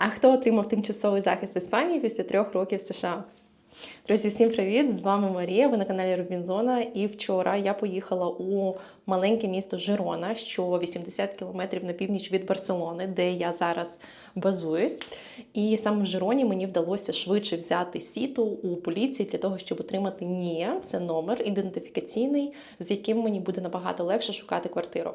А хто отримав тимчасовий захист в Іспанії після трьох років США? Друзі, всім привіт! З вами Марія. Ви на каналі Робінзона. І вчора я поїхала у маленьке місто Жирона, що 80 кілометрів на північ від Барселони, де я зараз базуюсь. І саме в Жироні мені вдалося швидше взяти сіту у поліції для того, щоб отримати ні, це номер ідентифікаційний, з яким мені буде набагато легше шукати квартиру.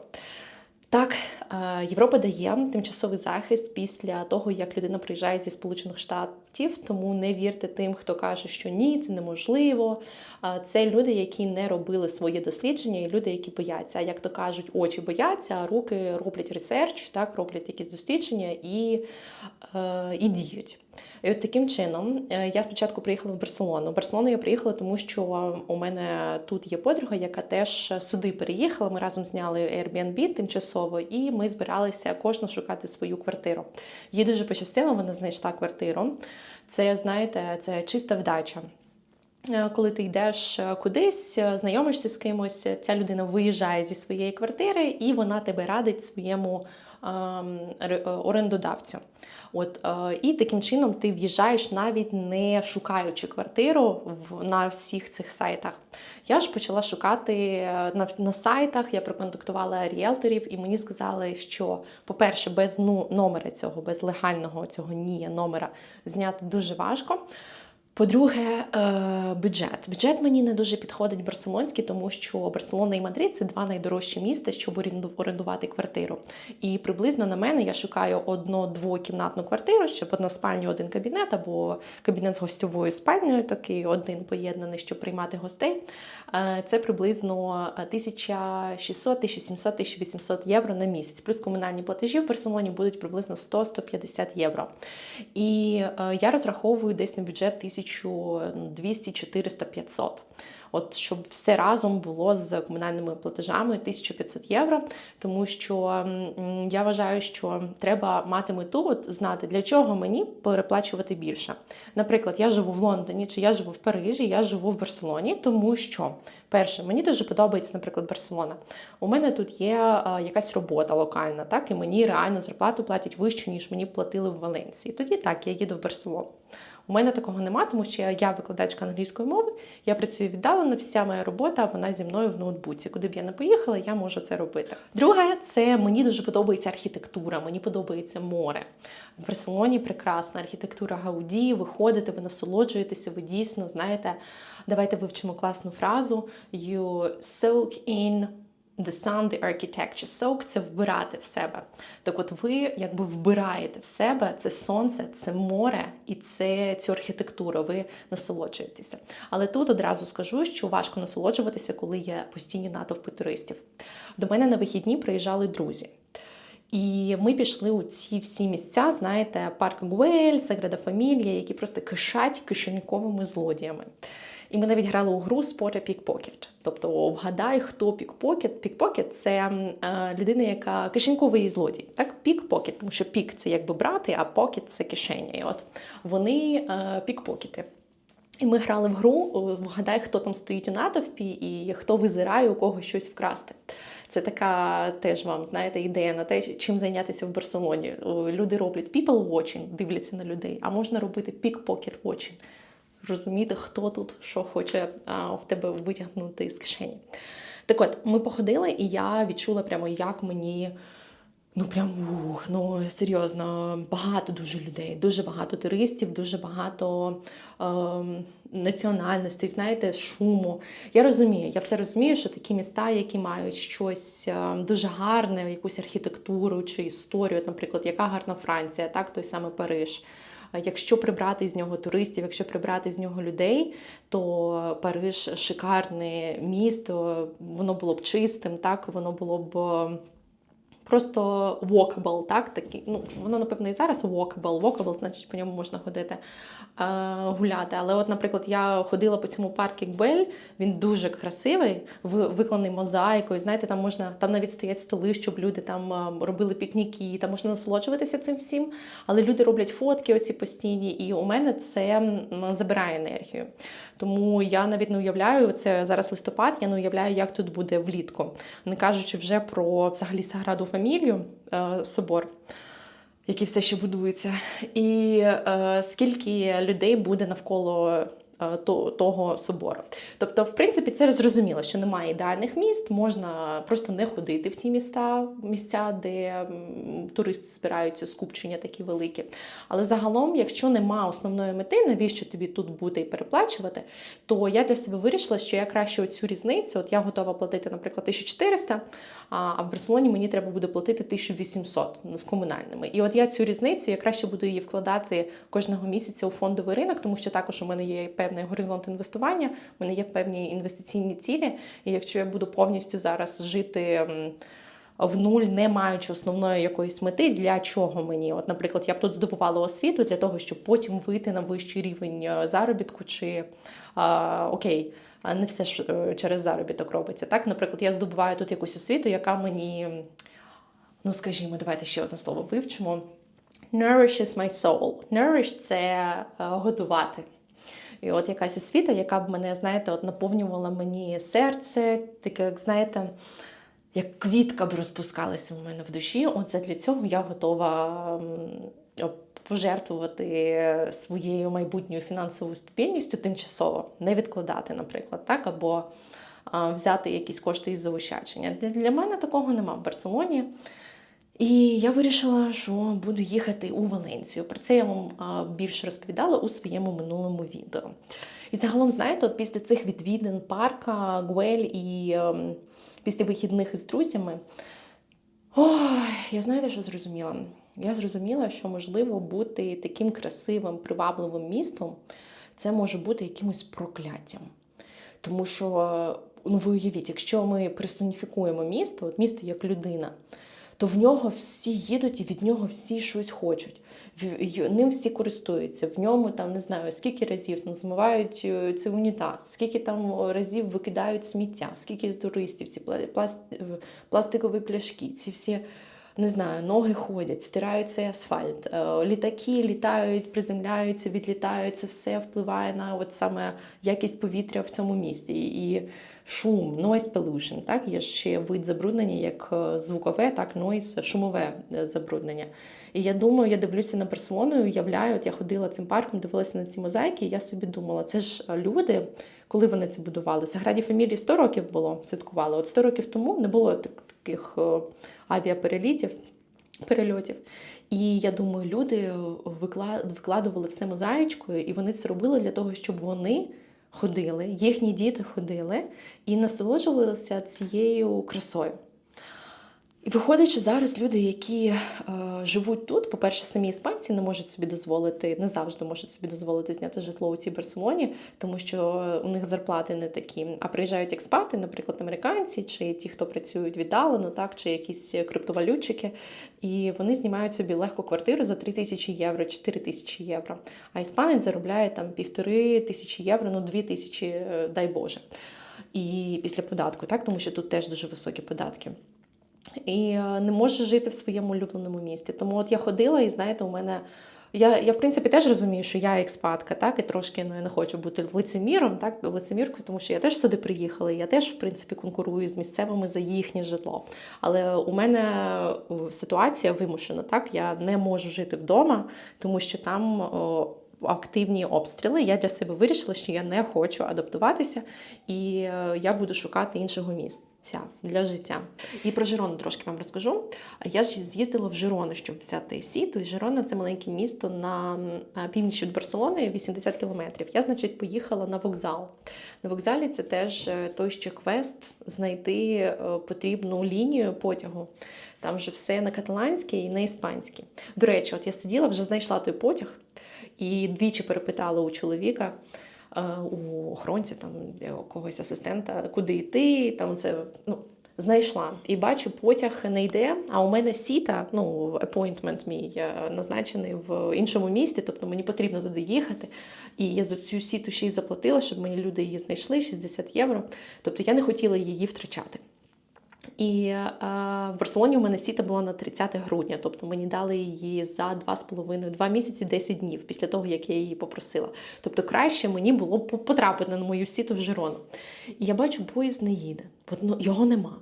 Так, е, Європа дає тимчасовий захист після того, як людина приїжджає зі Сполучених Штатів, тому не вірте тим, хто каже, що ні, це неможливо. Е, Це люди, які не робили своє дослідження, і люди, які бояться. Як то кажуть, очі бояться, а руки роблять ресерч, так роблять якісь дослідження і, е, і діють. І от таким чином е, я спочатку приїхала в Барселону. В Барселону я приїхала, тому що у мене тут є подруга, яка теж сюди переїхала. Ми разом зняли Airbnb тимчасово, і ми збиралися кожна шукати свою квартиру. Їй дуже пощастило, вона знайшла квартиру. Це, знаєте, це чиста вдача. Е, Коли ти йдеш кудись, е, знайомишся з кимось, ця людина виїжджає зі своєї квартири і вона тебе радить своєму орендодавцю. От е, і таким чином ти в'їжджаєш навіть не шукаючи квартиру на всіх цих сайтах. Я ж почала шукати е, на, на сайтах. Я проконтактувала ріелторів, і мені сказали, що, по-перше, без ну, номера цього, без легального цього ні номера зняти дуже важко. По-друге, е, бюджет. Бюджет мені не дуже підходить барселонський, тому що Барселона і Мадрид це два найдорожчі міста, щоб орендувати квартиру. І приблизно на мене я шукаю одно-двокімнатну квартиру, щоб одна спальня, один кабінет, або кабінет з гостьовою спальнею, такий один поєднаний, щоб приймати гостей. Е, Це приблизно 1600, 1700, 1800 євро на місяць. Плюс комунальні платежі в Барселоні будуть приблизно 100-150 євро. І е, я розраховую десь на бюджет 1200, 400, 500. От щоб все разом було з комунальними платежами 1500 євро, тому що я вважаю, що треба мати мету, от знати, для чого мені переплачувати більше. Наприклад, я живу в Лондоні чи я живу в Парижі, я живу в Барселоні, тому що перше, мені дуже подобається, наприклад, Барселона. У мене тут є е, якась робота локальна, так і мені реально зарплату платять вище, ніж мені платили в Валенції. Тоді так, я їду в Барселону. У мене такого нема, тому що я викладачка англійської мови, я працюю віддалено, вся моя робота вона зі мною в ноутбуці. Куди б я не поїхала, я можу це робити. Друге, це мені дуже подобається архітектура, мені подобається море. В Барселоні прекрасна архітектура Гауді, ви ходите, ви насолоджуєтеся, ви дійсно знаєте. Давайте вивчимо класну фразу: You soak in The sun, the architecture. Soak – це вбирати в себе. Так от ви якби вбираєте в себе це сонце, це море і це цю архітектуру. Ви насолоджуєтеся. Але тут одразу скажу, що важко насолоджуватися, коли є постійні натовпи туристів. До мене на вихідні приїжджали друзі. І ми пішли у ці всі місця, знаєте, парк Гуель, Саграда Фамілія, які просто кишать кишеньковими злодіями. І ми навіть грали у гру a Pickpocket. Тобто вгадай, хто пікпокет. Пікпокет це е, людина, яка кишеньковий злодій. Так, пікпокет, тому що пік це якби брати, а покет це кишеня. І от вони е, пікпокети. І ми грали в гру, вгадай, хто там стоїть у натовпі і хто визирає у кого щось вкрасти. Це така теж вам, знаєте, ідея на те, чим зайнятися в Барселоні. Люди роблять people watching, дивляться на людей, а можна робити pickpocket watching. Розуміти, хто тут що хоче в тебе витягнути з кишені. Так от, ми походили, і я відчула прямо, як мені. Ну прям ух, ну серйозно, багато дуже людей, дуже багато туристів, дуже багато ем, національностей, знаєте, шуму. Я розумію, я все розумію, що такі міста, які мають щось ем, дуже гарне, якусь архітектуру чи історію, наприклад, яка гарна Франція, так, той самий Париж. Якщо прибрати з нього туристів, якщо прибрати з нього людей, то Париж шикарне місто, воно було б чистим, так воно було б. Просто walkable, так, такі, ну, воно, напевно, і зараз walkable. Walkable, значить, по ньому можна ходити е, гуляти. Але, от, наприклад, я ходила по цьому парку Бель, він дуже красивий, ви- виконаний мозаїкою. Знаєте, там можна, там навіть стоять столи, щоб люди там е, робили пікніки, там можна насолоджуватися цим всім. Але люди роблять фотки оці постійні, і у мене це забирає енергію. Тому я навіть не уявляю, це зараз листопад, я не уявляю, як тут буде влітку. Не кажучи вже про взагалі Саграду Фамілію, е, собор. який все ще будується, і е, скільки людей буде навколо того собору. Тобто, в принципі, це зрозуміло, що немає ідеальних міст, можна просто не ходити в ті міста, місця, де туристи збираються, скупчення такі великі. Але загалом, якщо нема основної мети, навіщо тобі тут бути і переплачувати, то я для себе вирішила, що я краще оцю різницю, от я готова платити, наприклад, 1400, а в Барселоні мені треба буде платити 1800 з комунальними. І от я цю різницю, я краще буду її вкладати кожного місяця у фондовий ринок, тому що також у мене є певний горизонт інвестування, у мене є певні інвестиційні цілі. І якщо я буду повністю зараз жити. В нуль, не маючи основної якоїсь мети, для чого мені? От, наприклад, я б тут здобувала освіту для того, щоб потім вийти на вищий рівень е, заробітку, чи а, окей, а не все ж е, через заробіток робиться. Так, наприклад, я здобуваю тут якусь освіту, яка мені, ну скажімо, давайте ще одне слово вивчимо. Nourishes my soul. Nourish – це е, годувати. І от якась освіта, яка б мене, знаєте, от наповнювала мені серце, таке, як знаєте, як квітка б розпускалася у мене в душі. Оце для цього я готова пожертвувати своєю майбутньою фінансовою стабільністю тимчасово, не відкладати, наприклад, так, або взяти якісь кошти із заощадження. Для мене такого нема в Барселоні. І я вирішила, що буду їхати у Валенцію. Про це я вам більше розповідала у своєму минулому відео. І загалом, знаєте, от після цих відвідин парка, Гуель і ем, після вихідних із друзями, ой, я знаєте, що зрозуміла? Я зрозуміла, що можливо бути таким красивим, привабливим містом це може бути якимось прокляттям. Тому що, ну ви уявіть, якщо ми персоніфікуємо місто, от місто як людина, то в нього всі їдуть і від нього всі щось хочуть. Ним всі користуються. В ньому там не знаю, скільки разів там змивають це цей унітаз, скільки там е, разів викидають сміття, скільки туристів, ці е, пластикові пляшки, ці всі. Не знаю, ноги ходять, стирають цей асфальт, е, літаки літають, приземляються, відлітають. Це все впливає на от саме якість повітря в цьому місті. І шум, noise pollution, так є ще вид забруднення, як е, звукове, так noise, шумове е, забруднення. І я думаю, я дивлюся на Барселону і уявляю, от я ходила цим парком, дивилася на ці мозаїки, і я собі думала, це ж люди, коли вони це будували. Саграді Фамілії 100 років було святкували. От 100 років тому не було так- таких е, авіаперелітів, перельотів. І я думаю, люди е, викла- викладували все мозаїчкою, і вони це робили для того, щоб вони ходили, їхні діти ходили і насолоджувалися цією красою. І виходить, що зараз люди, які е, живуть тут, по-перше, самі іспанці не можуть собі дозволити, не завжди можуть собі дозволити зняти житло у цій Барселоні, тому що у них зарплати не такі. А приїжджають експати, наприклад, американці, чи ті, хто працюють віддалено, так, чи якісь криптовалютчики, і вони знімають собі легко квартиру за 3 тисячі євро, 4 тисячі євро. А іспанець заробляє там півтори тисячі євро, ну дві тисячі, е, дай Боже. І після податку, так, тому що тут теж дуже високі податки і е, не може жити в своєму улюбленому місті. Тому от я ходила, і знаєте, у мене. Я, я в принципі теж розумію, що я експатка, так, і трошки ну, я не хочу бути лицеміром, так, лицеміркою, тому що я теж сюди приїхала, і я теж, в принципі, конкурую з місцевими за їхнє житло. Але у мене е, ситуація вимушена, так, я не можу жити вдома, тому що там о, активні обстріли. Я для себе вирішила, що я не хочу адаптуватися, і е, я буду шукати іншого місця для життя. І про Жирону трошки вам розкажу. Я ж з'їздила в Жирону, щоб взяти сіту. І Жирона це маленьке місто на е, північ від Барселони, 80 кілометрів. Я, значить, поїхала на вокзал. На вокзалі це теж е, той ще квест знайти е, потрібну лінію потягу. Там вже все на каталанській і на іспанській. До речі, от я сиділа, вже знайшла той потяг і двічі перепитала у чоловіка. Е, У охоронця, там у когось асистента, куди йти, там це ну, знайшла. І бачу, потяг не йде. А у мене сіта, ну, appointment мій е, назначений в іншому місті, тобто мені потрібно туди їхати. І я за цю сіту ще й заплатила, щоб мені люди її знайшли 60 євро. Тобто я не хотіла її втрачати. І е, в Барселоні у мене сіта була на 30 грудня, тобто мені дали її за 2,5 2 місяці 10 днів після того, як я її попросила. Тобто краще мені було потрапити на мою сіту в Жирону. І я бачу, поїзд не їде, його нема.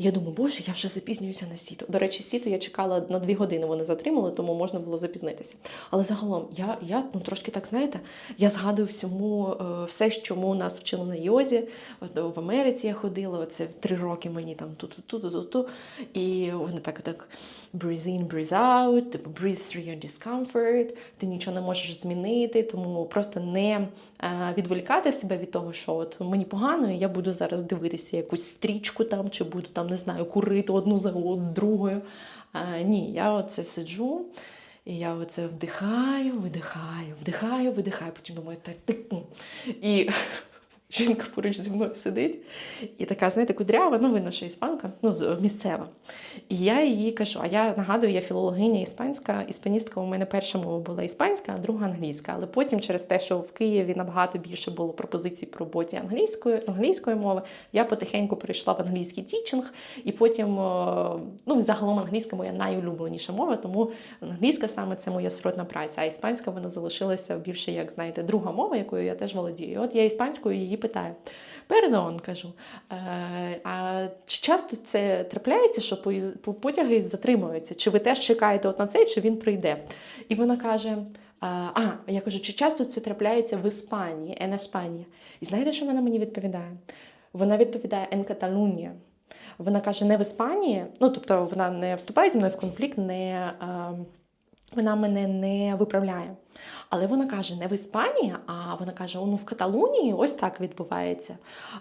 Я думаю, боже, я вже запізнююся на сіту. До речі, сіту я чекала на дві години, вони затримали, тому можна було запізнитися. Але загалом, я, я ну, трошки так, знаєте, я згадую всьому е, все, чому нас вчили на йозі. В Америці я ходила, оце три роки мені там ту-ту-ту-ту-ту. І вони так, так breathe in, breathe out, типу breathe through your discomfort, ти нічого не можеш змінити, тому просто не е, відволікати себе від того, що от мені погано, і я буду зараз дивитися якусь стрічку там, чи буду там, не знаю, курити одну за другою. А, ні, я оце сиджу. І я оце вдихаю, видихаю, вдихаю, видихаю, потім думаю, та ну». І жінка поруч зі мною сидить, і така, знаєте, кудрява, ну видно, що іспанка, ну місцева. І я їй кажу: а я нагадую, я філологиня іспанська, іспаністка у мене перша мова була іспанська, а друга англійська. Але потім, через те, що в Києві набагато більше було пропозицій по роботі англійською з англійської мови, я потихеньку перейшла в англійський тічинг, і потім, ну загалом англійська моя найулюбленіша мова, тому англійська саме це моя сродна праця, а іспанська вона залишилася більше, як знаєте, друга мова, якою я теж володію. І От я іспанською її питаю. Передон, кажу. Е, а чи часто це трапляється, що по- потяги затримуються? Чи ви теж чекаєте от на цей, чи він прийде? І вона каже: а, а я кажу, чи часто це трапляється в Іспанії, en España? І знаєте, що вона мені відповідає? Вона відповідає en Catalunya. Вона каже, не в Іспанії, ну тобто вона не вступає зі мною в конфлікт, не, е, вона мене не виправляє. Але вона каже, не в Іспанії, а вона каже: ну в Каталунії ось так відбувається.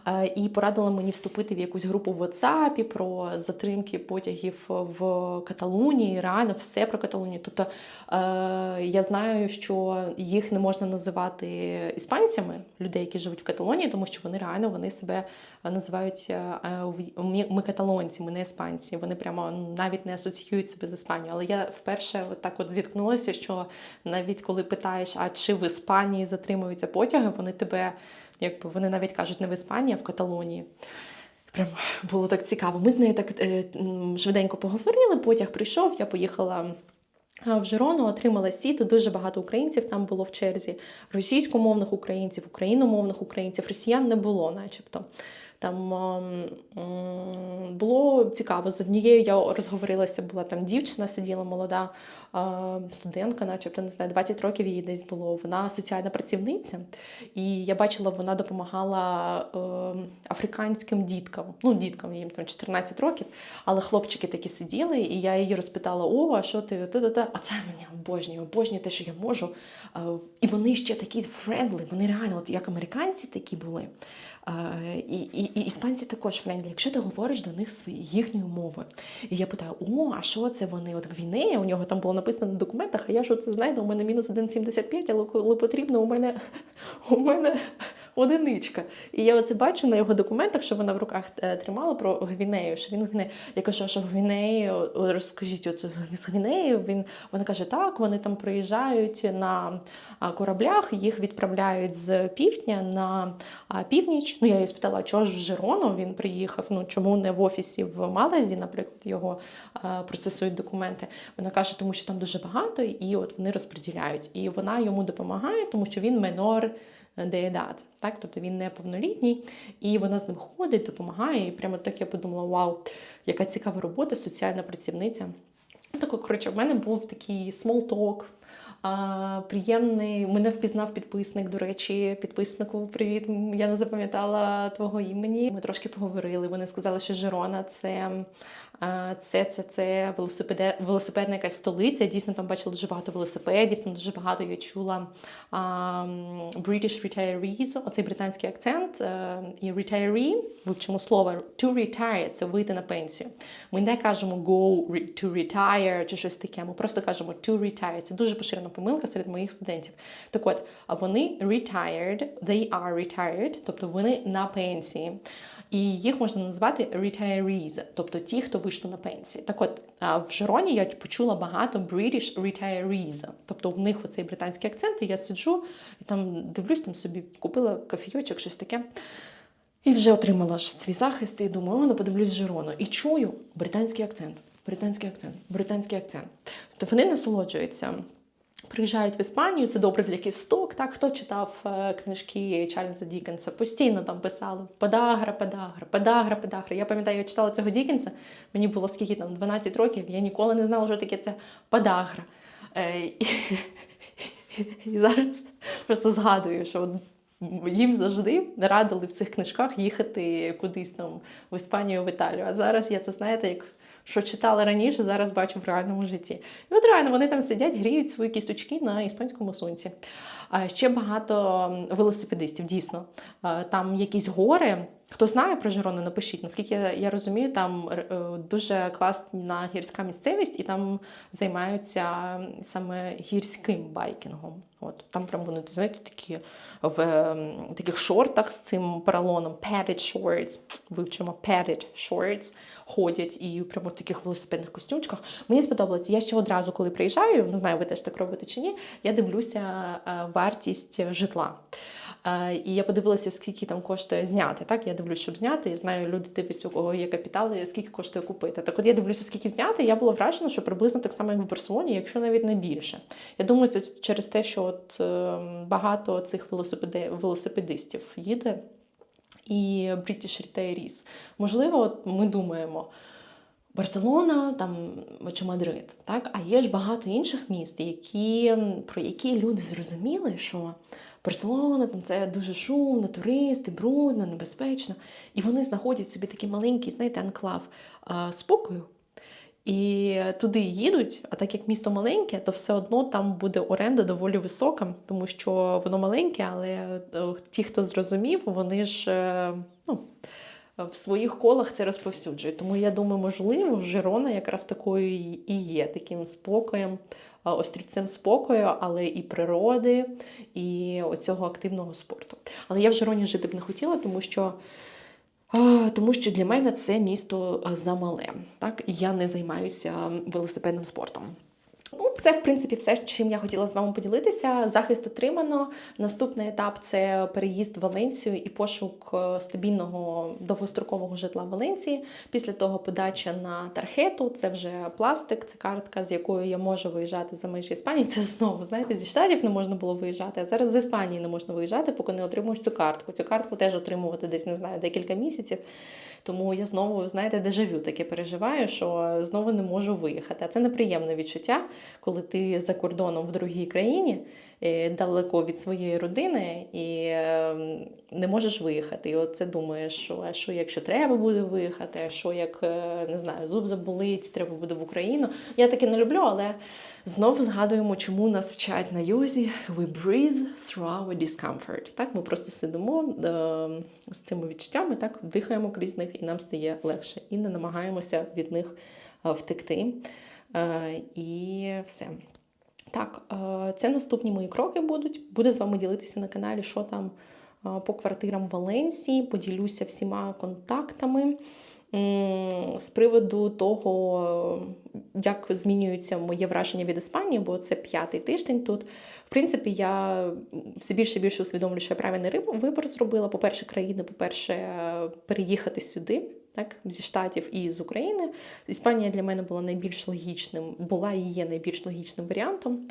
Е, І порадила мені вступити в якусь групу в WhatsApp про затримки потягів в Каталунії, реально все про Каталунію. Тобто е, я знаю, що їх не можна називати іспанцями, людей, які живуть в Каталонії, тому що вони реально вони себе називають е, е, ми, каталонці, ми не іспанці. Вони прямо навіть не асоціюють себе з Іспанією. Але я вперше так от зіткнулася, що навіть коли питаєш, а чи в Іспанії затримуються потяги, вони тебе, якби вони навіть кажуть, не в Іспанії, а в Каталонії. Прям було так цікаво. Ми з нею так е, швиденько поговорили. Потяг прийшов, я поїхала. В Жирону отримала сіту, дуже багато українців там було в черзі, російськомовних українців, україномовних українців, росіян не було, начебто. Там було цікаво. З однією я розговорилася, була там дівчина, сиділа молода е, студентка, начебто не знаю, 20 років їй десь було. Вона соціальна працівниця, і я бачила, вона допомагала е, африканським діткам. Ну, діткам їм там 14 років, але хлопчики такі сиділи, і я її розпитала: О, а що ти? Та-та-та. А це мені обожнює, обожнює те, що я можу. Е, І вони ще такі френдли, вони реально, от як американці такі були. І, і, і іспанці також френдлі, якщо ти говориш до них свої, їхньою мовою. І я питаю: о, а що це вони? От Гвінея, у нього там було написано на документах, а я ж оце знайду, у мене мінус 1,75, але коли потрібно, у мене, у мене одиничка. І я оце бачу на його документах, що вона в руках е, тримала про Гвінею, що він з Я кажу, що о, розкажіть оце з Гвінеї. Він, вона каже, так, вони там приїжджають на кораблях, їх відправляють з півдня на північ. Ну, я її спитала, чого ж в Жирону він приїхав? Ну чому не в офісі в Малазі, наприклад, його процесують документи? Вона каже, тому що там дуже багато, і от вони розподіляють. І вона йому допомагає, тому що він менор де едат, так? Тобто він неповнолітній, і вона з ним ходить, допомагає. І прямо так я подумала: вау, яка цікава робота, соціальна працівниця. Ну, Так, коротше, в мене був такий а, приємний. Мене впізнав підписник. До речі, підписнику привіт. Я не запам'ятала твого імені. Ми трошки поговорили. Вони сказали, що Жирона це, це, це, це велосипедна якась столиця. Дійсно, там бачила дуже багато велосипедів, там дуже багато я чула British retirees, оцей британський акцент. е, І retiree, вивчимо слово to retire це вийти на пенсію. Ми не кажемо go to retire чи щось таке. Ми просто кажемо to retire. Це дуже поширена помилка серед моїх студентів. Так от, вони retired, they are retired, тобто вони на пенсії. І їх можна назвати retirees, тобто ті, хто вийшли на пенсії. Так от в Жироні я почула багато British retirees, тобто в них оцей британський акцент, і я сиджу і там дивлюсь, там собі купила кофійочок, щось таке. І вже отримала ж свій захист, і думаю, о, ну подивлюсь Жирону. І чую британський акцент, британський акцент, британський акцент. Тобто вони насолоджуються приїжджають в Іспанію, це добре для кісток. Так, хто читав е, книжки Чарльза Дікенса, постійно там писали подагра, подагра, подагра, подагра. Я пам'ятаю, я читала цього Дікенса, мені було скільки там 12 років, я ніколи не знала, що таке це подагра. Е, і, зараз просто згадую, що їм завжди радили в цих книжках їхати кудись там в Іспанію, в Італію. А зараз я це знаєте, як що читала раніше, зараз бачу в реальному житті. І от реально вони там сидять, гріють свої кісточки на іспанському сонці. А ще багато велосипедистів, дійсно. Там якісь гори. Хто знає про Жирони, напишіть. Наскільки я, я розумію, там е, дуже класна гірська місцевість, і там займаються саме гірським байкінгом. От там прям вони знаєте, такі в ем, таких шортах з цим поролоном, padded shorts, вивчимо padded shorts, ходять і прямо в таких велосипедних костюмчиках. Мені сподобалось. Я ще одразу, коли приїжджаю, не знаю, ви теж так робите чи ні. Я дивлюся е, вартість житла. Е, І я подивилася, скільки там коштує зняти. Так, я дивлюся, щоб зняти. Я знаю, люди дивляться, у кого є капітал, і скільки коштує купити. Так, от я дивлюся, скільки зняти. і Я була вражена, що приблизно так само, як в Барселоні, якщо навіть не більше. Я думаю, це через те, що от е, багато цих велосипеди, велосипедистів їде і British Retirees. Можливо, от ми думаємо. Барселона там чи Мадрид, так а є ж багато інших міст, які, про які люди зрозуміли, що Барселона там це дуже шумно, туристи, брудно, небезпечно. І вони знаходять собі такий маленький, знаєте, анклав а, спокою. І туди їдуть, а так як місто маленьке, то все одно там буде оренда доволі висока, тому що воно маленьке, але е, ті, хто зрозумів, вони ж е, ну, в своїх колах це розповсюджують. Тому я думаю, можливо, Жирона якраз такою і є, таким спокоєм, острівцем спокою, але і природи, і оцього активного спорту. Але я в Жироні жити б не хотіла, тому що. Тому що для мене це місто е, замале. Так, і я не займаюся велосипедним спортом. Ну, це, в принципі, все, чим я хотіла з вами поділитися. Захист отримано. Наступний етап це переїзд в Валенцію і пошук е, стабільного довгострокового житла в Валенції. Після того подача на тархету. Це вже пластик, це картка, з якою я можу виїжджати за межі Іспанії. Це знову, знаєте, зі штатів не можна було виїжджати, а зараз з Іспанії не можна виїжджати, поки не отримуєш цю картку. Цю картку теж отримувати десь не знаю декілька місяців. Тому я знову, знаєте, дежавю таке переживаю, що знову не можу виїхати. А це неприємне відчуття, коли ти за кордоном в другій країні. Е, Далеко від своєї родини і е, не можеш виїхати. І от це думаєш, що а що якщо треба буде виїхати, а що як е, не знаю, зуб заболить, треба буде в Україну. Я таке не люблю, але знов згадуємо, чому нас вчать на йозі we breathe through our discomfort. Так, ми просто сидимо е, з цими відчуттями, так дихаємо крізь них, і нам стає легше, і не намагаємося від них е, втекти. І все. Так, е, це наступні мої кроки будуть. Буду з вами ділитися на каналі, що там е, по квартирам в Валенсії. Поділюся всіма контактами. З приводу того, е, як змінюється моє враження від Іспанії, бо це п'ятий тиждень тут. В принципі, я все більше і більше усвідомлюю, що я правильний вибір зробила. По-перше, країни, по-перше, переїхати сюди, так, зі Штатів і з України. Іспанія для мене була найбільш логічним, була і є найбільш логічним варіантом.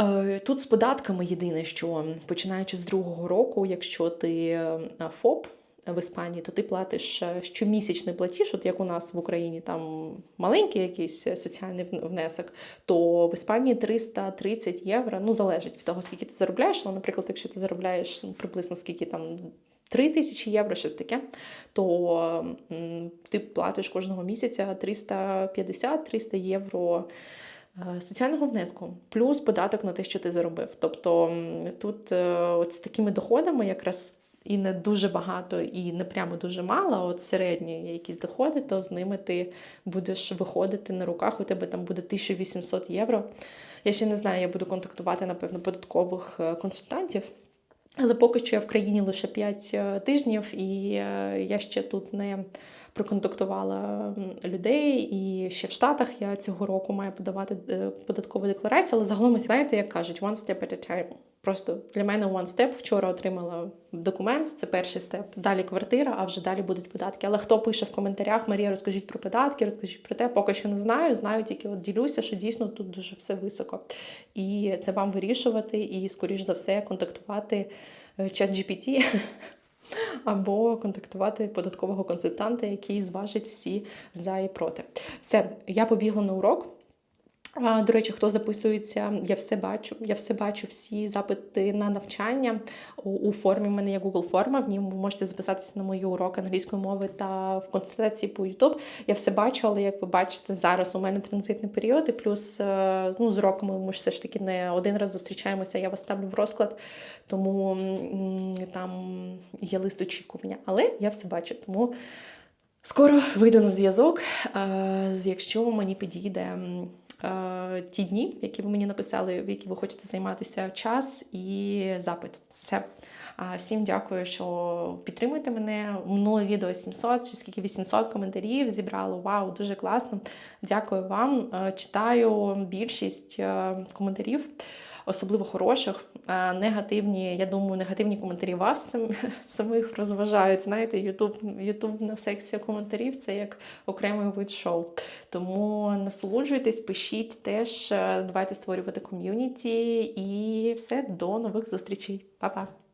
Е, Тут з податками єдине, що починаючи з другого року, якщо ти е, ФОП в Іспанії, то ти платиш е, щомісячний платіж, от як у нас в Україні там маленький якийсь соціальний внесок, то в Іспанії 330 євро. Ну залежить від того, скільки ти заробляєш. Але, наприклад, якщо ти заробляєш ну, приблизно скільки там 3 тисячі євро, щось таке, то ти платиш кожного місяця 350-300 євро е, соціального внеску, плюс податок на те, що ти заробив. Тобто тут е, от з такими доходами якраз і не дуже багато, і не прямо дуже мало, а от середні якісь доходи, то з ними ти будеш виходити на руках, у тебе там буде 1800 євро. Я ще не знаю, я буду контактувати, напевно, податкових е, консультантів. Але поки що я в країні лише 5 тижнів, і е, я ще тут не проконтактувала людей. І ще в Штатах я цього року маю подавати е, податкову декларацію. Але загалом, знаєте, як кажуть, one step at a time. Просто для мене one step. Вчора отримала документ, це перший степ. Далі квартира, а вже далі будуть податки. Але хто пише в коментарях, Марія, розкажіть про податки, розкажіть про те, поки що не знаю. Знаю тільки от ділюся, що дійсно тут дуже все високо. І це вам вирішувати, і, скоріш за все, контактувати е, чат GPT або контактувати податкового консультанта, який зважить всі за і проти. Все, я побігла на урок. До речі, хто записується, я все бачу. Я все бачу, всі запити на навчання у, формі. У мене є Google форма. В ній ви можете записатися на мої уроки англійської мови та в консультації по YouTube. Я все бачу, але як ви бачите, зараз у мене транзитний період, і плюс е, ну, з уроками ми все ж таки не один раз зустрічаємося. Я вас ставлю в розклад, тому там є лист очікування. Але я все бачу. Тому скоро вийду на зв'язок, е, якщо мені підійде. Е, ті дні, які ви мені написали, в які ви хочете займатися час і запит. Все. Всім дякую, що підтримуєте мене. Минуле відео 700, чи скільки 800 коментарів зібрало. Вау, дуже класно. Дякую вам. Е, Читаю більшість е, коментарів. Особливо хороших, Е, негативні, я думаю, негативні коментарі вас сам- самих розважають. Знаєте, Ютуб, Ютубна секція коментарів це як окремий вид шоу. Тому насолоджуйтесь, пишіть теж, е, давайте створювати ком'юніті і все, до нових зустрічей. Па-па!